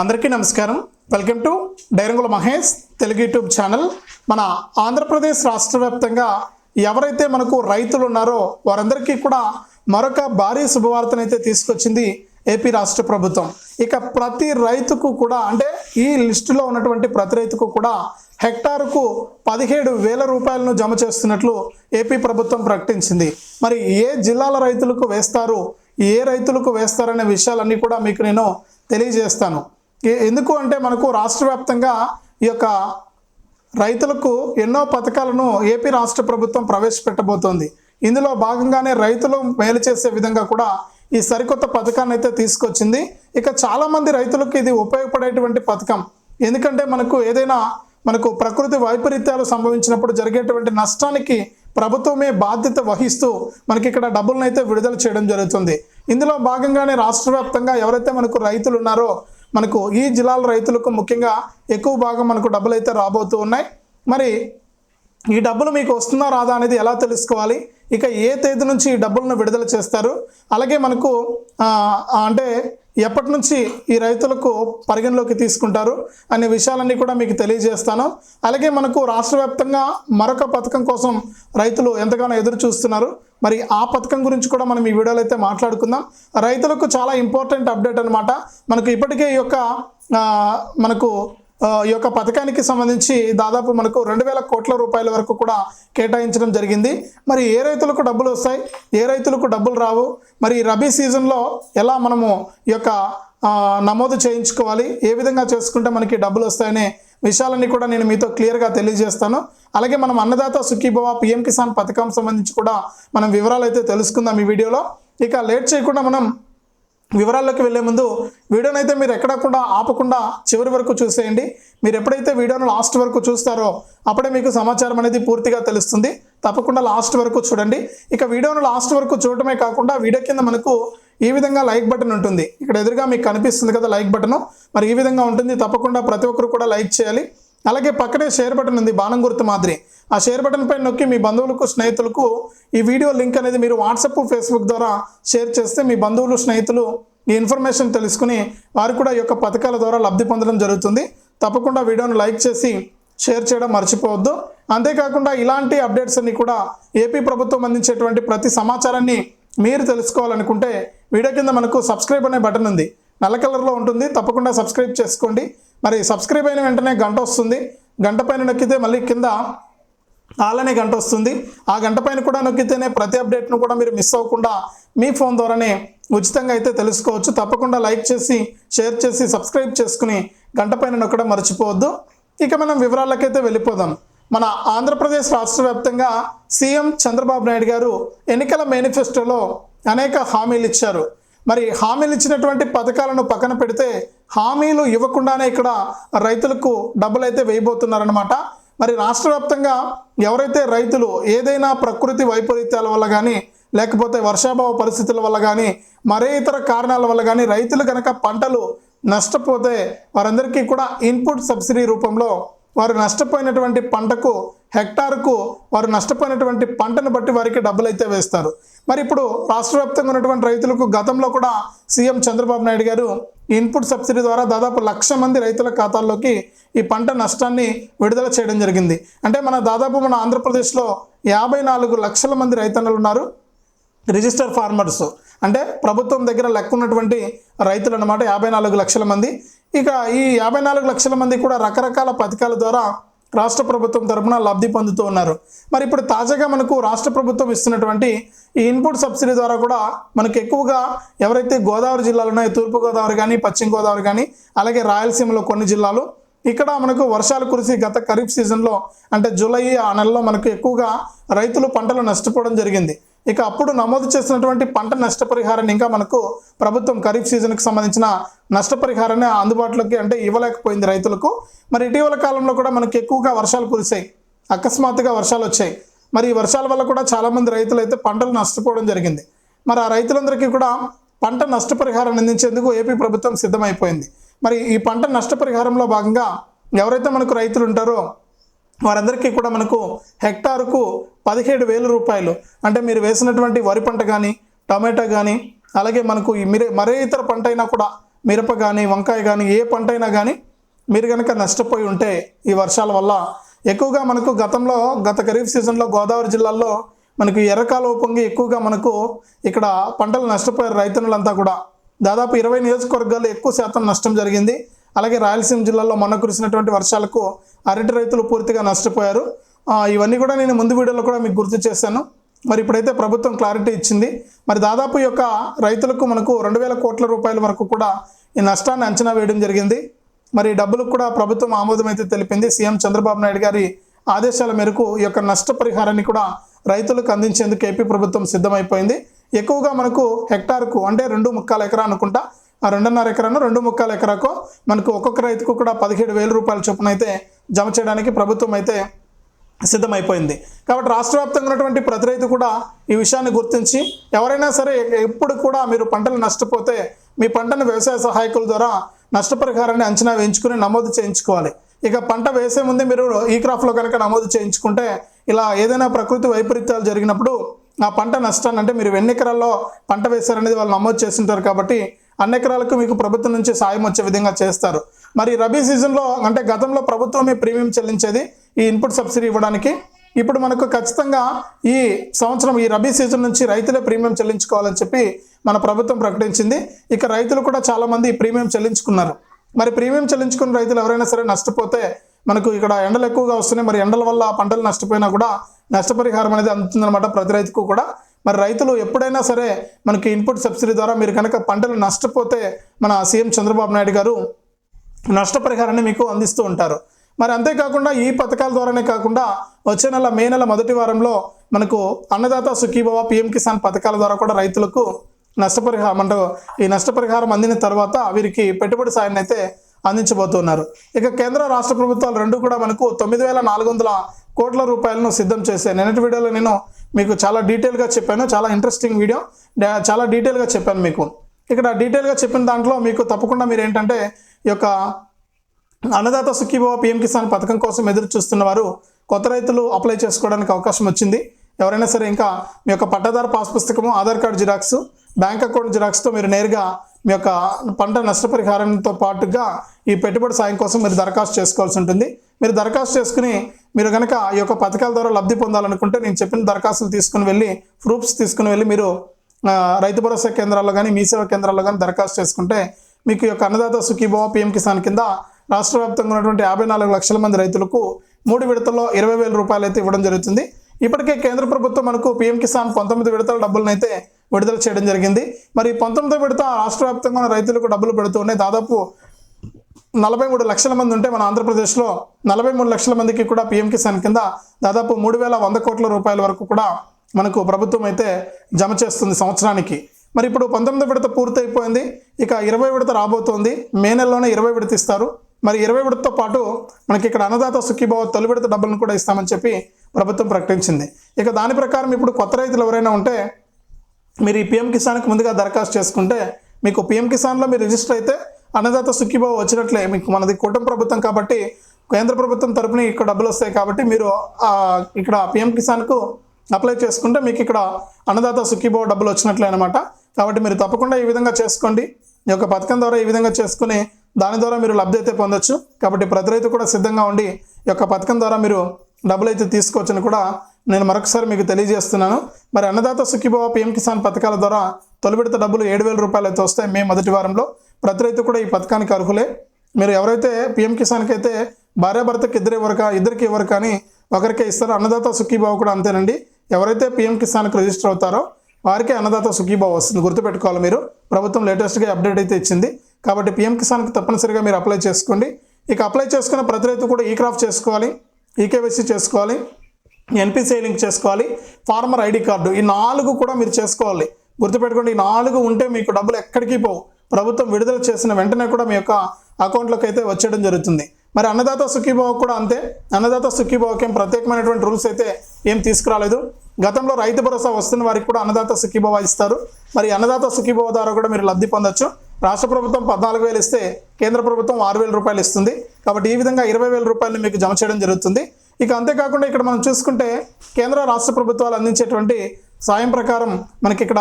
అందరికీ నమస్కారం. Welcome to డైరంగుల మహేష్ తెలుగు యూట్యూబ్ ఛానల్. మన ఆంధ్రప్రదేశ్ రాష్ట్ర వ్యాప్తంగా ఎవరైతే మనకు రైతులు ఉన్నారో వారందరికీ కూడా మరొక భారీ శుభవార్తనైతే తీసుకొచ్చింది ఏపీ రాష్ట్ర ప్రభుత్వం. ఇక ప్రతి రైతుకు కూడా అంటే ఈ లిస్టులో ఉన్నటువంటి ప్రతి రైతుకు కూడా హెక్టారుకు పదిహేడు వేల రూపాయలను జమ చేస్తున్నట్లు ఏపీ ప్రభుత్వం ప్రకటించింది. మరి ఏ జిల్లాల రైతులకు వేస్తారు? ఏ రైతులకు వేస్తారనే విషయాలన్నీ కూడా మీకు నేను తెలియజేస్తాను. ఎందుకు అంటే మనకు రాష్ట్ర వ్యాప్తంగా ఈ యొక్క రైతులకు ఎన్నో పథకాలను ఏపీ రాష్ట్ర ప్రభుత్వం ప్రవేశపెట్టబోతోంది. ఇందులో భాగంగానే రైతులు మేలు చేసే విధంగా కూడా ఈ సరికొత్త పథకాన్ని అయితే తీసుకొచ్చింది. ఇక చాలామంది రైతులకు ఇది ఉపయోగపడేటువంటి పథకం. ఎందుకంటే మనకు ఏదైనా మనకు ప్రకృతి వైపరీత్యాలు సంభవించినప్పుడు జరిగేటువంటి నష్టానికి ప్రభుత్వమే బాధ్యత వహిస్తూ మనకి ఇక్కడ డబ్బులను అయితే విడుదల చేయడం జరుగుతుంది. ఇందులో భాగంగానే రాష్ట్ర వ్యాప్తంగా ఎవరైతే మనకు రైతులు ఉన్నారో మనకు ఈ జిల్లాల రైతులకు ముఖ్యంగా ఎక్కువ భాగం మనకు డబ్బులు అయితే రాబోతూ ఉన్నాయి. మరి ఈ డబ్బులు మీకు వస్తుందా రాదా అనేది ఎలా తెలుసుకోవాలి? ఇక ఏ తేదీ నుంచి ఈ డబ్బులను విడుదల చేస్తారు? అలాగే మనకు అంటే ఎప్పటి నుంచి ఈ రైతులకు పరిగణలోకి తీసుకుంటారు అనే విషయాలన్నీ కూడా మీకు తెలియజేస్తాను. అలాగే మనకు రాష్ట్ర వ్యాప్తంగా మరొక పథకం కోసం రైతులు ఎంతగానో ఎదురు చూస్తున్నారు. మరి ఆ పథకం గురించి కూడా మనం ఈ వీడియోలో అయితే మాట్లాడుకుందాం. రైతులకు చాలా ఇంపార్టెంట్ అప్డేట్ అనమాట మనకు ఇప్పటికే ఈ యొక్క మనకు ఈ యొక్క పథకానికి సంబంధించి దాదాపు మనకు రెండు వేల కోట్ల రూపాయల వరకు కూడా కేటాయించడం జరిగింది. మరి ఏ రైతులకు డబ్బులు వస్తాయి? ఏ రైతులకు డబ్బులు రావు? మరి రబీ సీజన్లో ఎలా మనము ఈ యొక్క నమోదు చేయించుకోవాలి? ఏ విధంగా చేసుకుంటే మనకి డబ్బులు వస్తాయనే విషయాలన్నీ కూడా నేను మీతో క్లియర్గా తెలియజేస్తాను. అలాగే మనం అన్నదాత సుఖీభవ పిఎం కిసాన్ పథకం సంబంధించి కూడా మనం వివరాలు అయితే తెలుసుకుందాం ఈ వీడియోలో. ఇక లేట్ చేయకుండా మనం వివరాల్లోకి వెళ్ళే ముందు వీడియోని అయితే మీరు ఎక్కడ కూడా ఆపకుండా చివరి వరకు చూసేయండి. మీరు ఎప్పుడైతే వీడియోను లాస్ట్ వరకు చూస్తారో అప్పుడే మీకు సమాచారం అనేది పూర్తిగా తెలుస్తుంది. తప్పకుండా లాస్ట్ వరకు చూడండి. ఇక వీడియోను లాస్ట్ వరకు చూడటమే కాకుండా వీడియో కింద మనకు ఈ విధంగా లైక్ బటన్ ఉంటుంది. ఇక్కడ ఎదురుగా మీకు కనిపిస్తుంది కదా లైక్ బటను. మరి ఈ విధంగా ఉంటుంది. తప్పకుండా ప్రతి ఒక్కరు కూడా లైక్ చేయాలి. అలాగే పక్కనే షేర్ బటన్ ఉంది బాణం గుర్తు మాదిరి. ఆ షేర్ బటన్ పైన నొక్కి మీ బంధువులకు స్నేహితులకు ఈ వీడియో లింక్ అనేది మీరు వాట్సాప్ ఫేస్బుక్ ద్వారా షేర్ చేస్తే మీ బంధువులు స్నేహితులు ఈ ఇన్ఫర్మేషన్ తెలుసుకుని వారు కూడా ఈ యొక్క పథకాల ద్వారా లబ్ధి పొందడం జరుగుతుంది. తప్పకుండా వీడియోను లైక్ చేసి షేర్ చేయడం మర్చిపోవద్దు. అంతేకాకుండా ఇలాంటి అప్డేట్స్ అన్ని కూడా ఏపీ ప్రభుత్వం అందించేటువంటి ప్రతి సమాచారాన్ని మీరు తెలుసుకోవాలనుకుంటే వీడియో కింద మనకు సబ్స్క్రైబ్ అనే బటన్ ఉంది. నల్ల కలర్లో ఉంటుంది. తప్పకుండా సబ్స్క్రైబ్ చేసుకోండి. మరి సబ్స్క్రైబ్ అయిన వెంటనే గంట వస్తుంది. గంట పైన నొక్కితే మళ్ళీ కింద అలానే గంట వస్తుంది. ఆ గంట పైన కూడా నొక్కితేనే ప్రతి అప్డేట్ను కూడా మీరు మిస్ అవ్వకుండా మీ ఫోన్ ద్వారానే ఉచితంగా అయితే తెలుసుకోవచ్చు. తప్పకుండా లైక్ చేసి షేర్ చేసి సబ్స్క్రైబ్ చేసుకుని గంట పైన నొక్కడం మర్చిపోవద్దు. ఇక మనం వివరాలకైతే వెళ్ళిపోదాం. మన ఆంధ్రప్రదేశ్ రాష్ట్ర వ్యాప్తంగా సీఎం చంద్రబాబు నాయుడు గారు ఎన్నికల మేనిఫెస్టోలో అనేక హామీలు ఇచ్చారు. మరి హామీలు ఇచ్చినటువంటి పథకాలను పక్కన పెడితే హామీలు ఇవ్వకుండానే ఇక్కడ రైతులకు డబ్బులు అయితే వేయబోతున్నారనమాట మరి రాష్ట్ర వ్యాప్తంగా ఎవరైతే రైతులు ఏదైనా ప్రకృతి వైపరీత్యాల వల్ల కానీ లేకపోతే వర్షాభావ పరిస్థితుల వల్ల కానీ మరే ఇతర కారణాల వల్ల కానీ రైతులు కనుక పంటలు నష్టపోతే వారందరికీ కూడా ఇన్పుట్ సబ్సిడీ రూపంలో వారు నష్టపోయినటువంటి పంటకు హెక్టార్కు వారు నష్టపోయినటువంటి పంటను బట్టి వారికి డబ్బులు అయితే వేస్తారు. మరి ఇప్పుడు రాష్ట్ర వ్యాప్తంగా ఉన్నటువంటి రైతులకు గతంలో కూడా సీఎం చంద్రబాబు నాయుడు గారు ఇన్పుట్ సబ్సిడీ ద్వారా దాదాపు లక్ష మంది రైతుల ఖాతాల్లోకి ఈ పంట నష్టాన్ని విడుదల చేయడం జరిగింది. అంటే మన దాదాపు మన ఆంధ్రప్రదేశ్లో యాభై నాలుగు లక్షల మంది రైతన్నలు ఉన్నారు. రిజిస్టర్ ఫార్మర్స్ అంటే ప్రభుత్వం దగ్గర లెక్క ఉన్నటువంటి రైతులు అన్నమాట యాభై నాలుగు లక్షల మంది. ఇక ఈ యాభై నాలుగు లక్షల మంది కూడా రకరకాల పథకాల ద్వారా రాష్ట్ర ప్రభుత్వం తరపున లబ్ధి పొందుతూ ఉన్నారు. మరి ఇప్పుడు తాజాగా మనకు రాష్ట్ర ప్రభుత్వం ఇస్తున్నటువంటి ఈ ఇన్పుట్ సబ్సిడీ ద్వారా కూడా మనకు ఎక్కువగా ఎవరైతే గోదావరి జిల్లాలు ఉన్నాయో తూర్పు గోదావరి కానీ పశ్చిమ గోదావరి కానీ అలాగే రాయలసీమలో కొన్ని జిల్లాలు ఇక్కడ మనకు వర్షాలు కురిసి గత ఖరీఫ్ సీజన్లో అంటే జూలై ఆ నెలలో మనకు ఎక్కువగా రైతులు పంటలు నష్టపోవడం జరిగింది. ఇక అప్పుడు నమోదు చేసినటువంటి పంట నష్టపరిహారాన్ని ఇంకా మనకు ప్రభుత్వం ఖరీఫ్ సీజన్కి సంబంధించిన నష్టపరిహారాన్ని అందుబాటులోకి అంటే ఇవ్వలేకపోయింది రైతులకు. మరి ఇటీవల కాలంలో కూడా మనకి ఎక్కువగా వర్షాలు కురిసాయి అకస్మాత్తుగా వర్షాలు వచ్చాయి. మరి ఈ వర్షాల వల్ల కూడా చాలామంది రైతులు అయితే పంటలు నష్టపోవడం జరిగింది. మరి ఆ రైతులందరికీ కూడా పంట నష్టపరిహారం అందించేందుకు ఏపీ ప్రభుత్వం సిద్ధమైపోయింది. మరి ఈ పంట నష్టపరిహారంలో భాగంగా ఎవరైతే మనకు రైతులు ఉంటారో వారందరికీ కూడా మనకు హెక్టార్కు పదిహేడు వేల రూపాయలు. అంటే మీరు వేసినటువంటి వరి పంట కానీ టమాటా కానీ అలాగే మనకు మీరే మరే ఇతర పంట అయినా కూడా మిరప కానీ వంకాయ కానీ ఏ పంట అయినా కానీ మీరు కనుక నష్టపోయి ఉంటే ఈ వర్షాల వల్ల ఎక్కువగా మనకు గతంలో గత ఖరీఫ్ సీజన్లో గోదావరి జిల్లాల్లో మనకు ఎర్రకాలువ పొంగి ఎక్కువగా మనకు ఇక్కడ పంటలు నష్టపోయారు రైతన్నులంతా కూడా. దాదాపు ఇరవై నియోజకవర్గాల్లో ఎక్కువ శాతం నష్టం జరిగింది. అలాగే రాయలసీమ జిల్లాలో మొన్న కురిసినటువంటి వర్షాలకు అరటి రైతులు పూర్తిగా నష్టపోయారు. ఇవన్నీ కూడా నేను ముందు వీడియోలో కూడా మీకు గుర్తు చేశాను. మరి ఇప్పుడైతే ప్రభుత్వం క్లారిటీ ఇచ్చింది. మరి దాదాపు ఈ యొక్క రైతులకు మనకు రెండు వేల కోట్ల రూపాయల వరకు కూడా ఈ నష్టాన్ని అంచనా వేయడం జరిగింది. మరి డబ్బులకు కూడా ప్రభుత్వం ఆమోదం అయితే తెలిపింది. సీఎం చంద్రబాబు నాయుడు గారి ఆదేశాల మేరకు ఈ యొక్క నష్టపరిహారాన్ని కూడా రైతులకు అందించేందుకు ఏపీ ప్రభుత్వం సిద్ధమైపోయింది. ఎక్కువగా మనకు హెక్టార్కు అంటే రెండు ముక్కాల ఎకరా అనుకుంటా ఆ రెండున్నర ఎకరాను రెండు ముక్కాల ఎకరాకు మనకు ఒక్కొక్క రైతుకు కూడా పదిహేడు వేల రూపాయల చొప్పున అయితే జమ చేయడానికి ప్రభుత్వం అయితే సిద్ధమైపోయింది. కాబట్టి రాష్ట్ర వ్యాప్తంగా ఉన్నటువంటి ప్రతి రైతు కూడా ఈ విషయాన్ని గుర్తించి ఎవరైనా సరే ఎప్పుడు కూడా మీరు పంటలు నష్టపోతే మీ పంటను వ్యవసాయ సహాయకుల ద్వారా నష్టపరిహారాన్ని అంచనా వేయించుకుని నమోదు చేయించుకోవాలి. ఇక పంట వేసే ముందే మీరు ఈ క్రాప్లో కనుక నమోదు చేయించుకుంటే ఇలా ఏదైనా ప్రకృతి వైపరీత్యాలు జరిగినప్పుడు ఆ పంట నష్టాన్ని అంటే మీరు ఎన్ని ఎకరాల్లో పంట వేశారనేది వాళ్ళు నమోదు చేస్తుంటారు కాబట్టి అన్ని ఎకరాలకు మీకు ప్రభుత్వం నుంచి సాయం వచ్చే విధంగా చేస్తారు. మరి రబీ సీజన్లో అంటే గతంలో ప్రభుత్వమే ప్రీమియం చెల్లించేది ఈ ఇన్పుట్ సబ్సిడీ ఇవ్వడానికి. ఇప్పుడు మనకు ఖచ్చితంగా ఈ సంవత్సరం ఈ రబీ సీజన్ నుంచి రైతులే ప్రీమియం చెల్లించుకోవాలని చెప్పి మన ప్రభుత్వం ప్రకటించింది. ఇక రైతులు కూడా చాలామంది ఈ ప్రీమియం చెల్లించుకున్నారు. మరి ప్రీమియం చెల్లించుకున్న రైతులు ఎవరైనా సరే నష్టపోతే మనకు ఇక్కడ ఎండలు ఎక్కువగా వస్తున్నాయి. మరి ఎండల వల్ల పంటలు నష్టపోయినా కూడా నష్టపరిహారం అనేది అందుతుందన్నమాట ప్రతి రైతుకు కూడా. మరి రైతులు ఎప్పుడైనా సరే మనకి ఇన్పుట్ సబ్సిడీ ద్వారా మీరు కనుక పంటలు నష్టపోతే మన సీఎం చంద్రబాబు నాయుడు గారు నష్టపరిహారాన్ని మీకు అందిస్తూ ఉంటారు. మరి అంతేకాకుండా ఈ పథకాల ద్వారానే కాకుండా వచ్చే నెల మే నెల మొదటి వారంలో మనకు అన్నదాత సుఖీభవ పిఎం కిసాన్ పథకాల ద్వారా కూడా రైతులకు నష్టపరిహారం అంటే ఈ నష్టపరిహారం అందిన తర్వాత వీరికి పెట్టుబడి సాయాన్ని అయితే అందించబోతున్నారు. ఇక కేంద్ర రాష్ట్ర ప్రభుత్వాలు రెండు కూడా మనకు తొమ్మిది వేల నాలుగు వందల కోట్ల రూపాయలను సిద్ధం చేశాయి. నిన్నటి వీడియోలో నేను మీకు చాలా డీటెయిల్గా చెప్పాను చాలా ఇంట్రెస్టింగ్ వీడియో చాలా డీటెయిల్గా చెప్పాను మీకు. ఇక్కడ డీటెయిల్గా చెప్పిన దాంట్లో మీకు తప్పకుండా మీరు ఏంటంటే ఈ యొక్క అన్నదాత సుఖీభవ పిఎం కిసాన్ పథకం కోసం ఎదురు చూస్తున్న వారు కొత్త రైతులు అప్లై చేసుకోవడానికి అవకాశం వచ్చింది. ఎవరైనా సరే ఇంకా మీ యొక్క పట్టాదారు పాస్ పుస్తకము Aadhaar card xerox bank account జిరాక్స్తో మీరు నేరుగా మీ యొక్క పంట నష్టపరిహారంతో పాటుగా ఈ పెట్టుబడి సాయం కోసం మీరు దరఖాస్తు చేసుకోవాల్సి ఉంటుంది. మీరు దరఖాస్తు చేసుకుని మీరు కనుక ఈ యొక్క పథకాల ద్వారా లబ్ధి పొందాలనుకుంటే నేను చెప్పిన దరఖాస్తులు తీసుకుని వెళ్ళి ప్రూఫ్స్ తీసుకుని వెళ్ళి మీరు రైతు భరోసా కేంద్రాల్లో కానీ మీ సేవా కేంద్రాల్లో కానీ దరఖాస్తు చేసుకుంటే మీకు ఈ యొక్క అన్నదాత సుఖీభవ పిఎం కిసాన్ కింద రాష్ట్ర వ్యాప్తంగా ఉన్నటువంటి యాభై నాలుగు లక్షల మంది రైతులకు మూడు విడతల్లో ఇరవై వేల రూపాయలు అయితే ఇవ్వడం జరుగుతుంది. ఇప్పటికే కేంద్ర ప్రభుత్వం మనకు పిఎం కిసాన్ పంతొమ్మిది విడతల డబ్బులను అయితే విడుదల చేయడం జరిగింది. మరి పంతొమ్మిదో విడత రాష్ట్ర వ్యాప్తంగా ఉన్న రైతులకు డబ్బులు పెడుతూ ఉన్నాయి. దాదాపు నలభై మూడు లక్షల మంది ఉంటే మన ఆంధ్రప్రదేశ్లో నలభై మూడు లక్షల మందికి కూడా పిఎం కిసాన్ కింద దాదాపు మూడు వేల వంద కోట్ల రూపాయల వరకు కూడా మనకు ప్రభుత్వం అయితే జమ చేస్తుంది సంవత్సరానికి. మరి ఇప్పుడు పంతొమ్మిది విడత పూర్తయిపోయింది. ఇక ఇరవై విడత రాబోతోంది. మే నెలలోనే ఇరవై విడత ఇస్తారు. మరి ఇరవై విడతతో పాటు మనకి ఇక్కడ అన్నదాత సుఖీభావ తొలి విడత డబ్బులను కూడా ఇస్తామని చెప్పి ప్రభుత్వం ప్రకటించింది. ఇక దాని ప్రకారం ఇప్పుడు కొత్త రైతులు ఎవరైనా ఉంటే మీరు ఈ పిఎం కిసాన్కి ముందుగా దరఖాస్తు చేసుకుంటే మీకు పిఎం కిసాన్లో మీరు రిజిస్టర్ అయితే అన్నదాత సుఖీబాబు వచ్చినట్లే. మీకు మనది కూటమి ప్రభుత్వం కాబట్టి కేంద్ర ప్రభుత్వం తరపున ఇక్కడ డబ్బులు వస్తాయి కాబట్టి మీరు ఇక్కడ పిఎం కిసాన్కు అప్లై చేసుకుంటే మీకు ఇక్కడ అన్నదాత సుఖీబాబు డబ్బులు వచ్చినట్లే అనమాట కాబట్టి మీరు తప్పకుండా ఈ విధంగా చేసుకోండి. ఈ యొక్క పథకం ద్వారా ఈ విధంగా చేసుకుని దాని ద్వారా మీరు లబ్ధి అయితే పొందొచ్చు. కాబట్టి ప్రతి రైతు కూడా సిద్ధంగా ఉండి ఈ యొక్క పథకం ద్వారా మీరు డబ్బులు అయితే తీసుకోవచ్చని కూడా నేను మరొకసారి మీకు తెలియజేస్తున్నాను. మరి అన్నదాత సుఖీభవ పిఎం కిసాన్ పథకాల ద్వారా తొలిబిడత డబ్బులు ఏడు వేల రూపాయలు అయితే వస్తాయి మే మొదటి వారంలో. ప్రతి రైతు కూడా ఈ పథకానికి అర్హులే. మీరు ఎవరైతే పిఎం కిసాన్కి అయితే భార్యాభర్తకి ఇద్దరు ఇవ్వరు కా ఇద్దరికి ఇవ్వరు కానీ ఒకరికే ఇస్తారో అన్నదాత సుఖీభావ కూడా అంతేనండి. ఎవరైతే పిఎం కిసాన్కి రిజిస్టర్ అవుతారో వారికే అన్నదాత సుఖీభావ వస్తుంది. గుర్తుపెట్టుకోవాలి మీరు. ప్రభుత్వం లేటెస్ట్గా అప్డేట్ అయితే ఇచ్చింది. కాబట్టి పిఎం కిసాన్కి తప్పనిసరిగా మీరు అప్లై చేసుకోండి. ఇక అప్లై చేసుకున్న ప్రతి రైతు కూడా ఈ క్రాఫ్ట్ చేసుకోవాలి. ఈకేవైసీ చేసుకోవాలి. ఎన్పిసిఐ లింక్ చేసుకోవాలి. ఫార్మర్ ఐడి కార్డు ఈ నాలుగు కూడా మీరు చేసుకోవాలి. గుర్తుపెట్టుకోండి ఈ నాలుగు ఉంటే మీకు డబ్బులు ఎక్కడికి పోవు. ప్రభుత్వం విడుదల చేసిన వెంటనే కూడా మీ యొక్క అకౌంట్లోకి అయితే వచ్చేయడం జరుగుతుంది. మరి అన్నదాత సుఖీభావ కూడా అంతే. అన్నదాత సుఖీభావకి ఏం ప్రత్యేకమైనటువంటి రూల్స్ అయితే ఏం తీసుకురాలేదు. గతంలో రైతు భరోసా వస్తున్న వారికి కూడా అన్నదాత సుఖీభావ ఇస్తారు. మరి అన్నదాత సుఖీభావ ద్వారా కూడా మీరు లబ్ధి పొందొచ్చు. రాష్ట్ర ప్రభుత్వం పద్నాలుగు వేలు ఇస్తే కేంద్ర ప్రభుత్వం ఆరు వేల రూపాయలు ఇస్తుంది. కాబట్టి ఈ విధంగా ఇరవై వేల రూపాయలు మీకు జమ చేయడం జరుగుతుంది. ఇక అంతేకాకుండా ఇక్కడ మనం చూసుకుంటే కేంద్ర రాష్ట్ర ప్రభుత్వాలు అందించేటువంటి సాయం ప్రకారం మనకి ఇక్కడ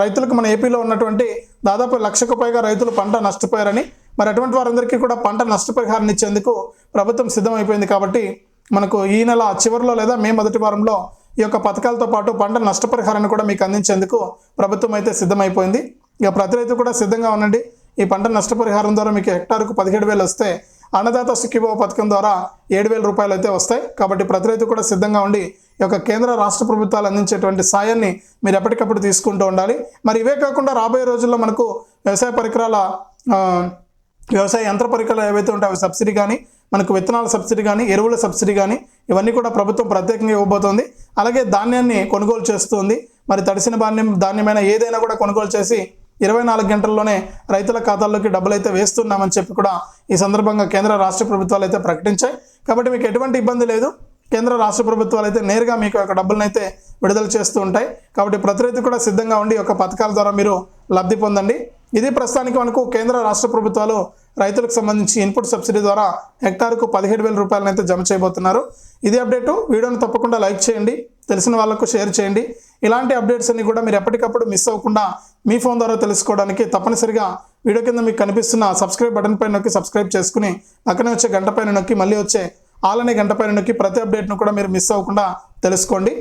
రైతులకు మన ఏపీలో ఉన్నటువంటి దాదాపు లక్షకు పైగా రైతులు పంట నష్టపోయారని మరి అటువంటి వారందరికీ కూడా పంట నష్టపరిహారం ఇచ్చేందుకు ప్రభుత్వం సిద్ధమైపోయింది కాబట్టి మనకు ఈ నెల చివరిలో లేదా మే మొదటి వారంలో ఈ యొక్క పథకాలతో పాటు పంట నష్టపరిహారాన్ని కూడా మీకు అందించేందుకు ప్రభుత్వం అయితే సిద్ధమైపోయింది. ఇక ప్రతి రైతు కూడా సిద్ధంగా ఉండండి. ఈ పంట నష్టపరిహారం ద్వారా మీకు హెక్టార్కు పదిహేడు వేలు వస్తే అన్నదాత సుఖీభవ పథకం ద్వారా ఏడు వేల రూపాయలు అయితే వస్తాయి. కాబట్టి ప్రతి రైతు కూడా సిద్ధంగా ఉండి ఈ యొక్క కేంద్ర రాష్ట్ర ప్రభుత్వాలు అందించేటువంటి సాయాన్ని మీరు ఎప్పటికప్పుడు తీసుకుంటూ ఉండాలి. మరి ఇవే కాకుండా రాబోయే రోజుల్లో మనకు వ్యవసాయ పరికరాల వ్యవసాయ యంత్ర పరికరాలు ఏవైతే ఉంటాయో అవి సబ్సిడీ కానీ మనకు విత్తనాల సబ్సిడీ కానీ ఎరువుల సబ్సిడీ కానీ ఇవన్నీ కూడా ప్రభుత్వం ప్రత్యేకంగా ఇవ్వబోతోంది. అలాగే ధాన్యాన్ని కొనుగోలు చేస్తుంది. మరి తడిసిన ధాన్యం ధాన్యమైన ఏదైనా కూడా కొనుగోలు చేసి ఇరవై నాలుగు గంటల్లోనే రైతుల ఖాతాల్లోకి డబ్బులు అయితే వేస్తున్నామని చెప్పి కూడా ఈ సందర్భంగా కేంద్ర రాష్ట్ర ప్రభుత్వాలు అయితే ప్రకటించాయి. కాబట్టి మీకు ఎటువంటి ఇబ్బంది లేదు. కేంద్ర రాష్ట్ర ప్రభుత్వాలు అయితే నేరుగా మీకు యొక్క డబ్బులను అయితే విడుదల చేస్తూ ఉంటాయి. కాబట్టి ప్రతి రైతు కూడా సిద్ధంగా ఉండి ఒక యొక్క పథకాల ద్వారా మీరు లబ్ధి పొందండి. ఇది ప్రస్తుతానికి మనకు కేంద్ర రాష్ట్ర ప్రభుత్వాలు రైతులకు సంబంధించి ఇన్పుట్ సబ్సిడీ ద్వారా హెక్టార్కు పదిహేడు వేల రూపాయలను అయితే జమ చేయబోతున్నారు. ఇది అప్డేటు. వీడియోను తప్పకుండా లైక్ చేయండి. తెలిసిన వాళ్ళకు షేర్ చేయండి. ఇలాంటి అప్డేట్స్ అన్ని కూడా మీరు ఎప్పటికప్పుడు మిస్ అవ్వకుండా మీ ఫోన్ ద్వారా తెలుసుకోవడానికి తప్పనిసరిగా వీడియో కింద మీకు కనిపిస్తున్న సబ్స్క్రైబ్ బటన్ పైన నొక్కి సబ్స్క్రైబ్ చేసుకుని పక్కనే వచ్చే గంట పైన నొక్కి మళ్ళీ వచ్చే ఆల్ గంట పైన నొక్కి ప్రతి అప్డేట్ను కూడా మీరు మిస్ అవ్వకుండా తెలుసుకోండి.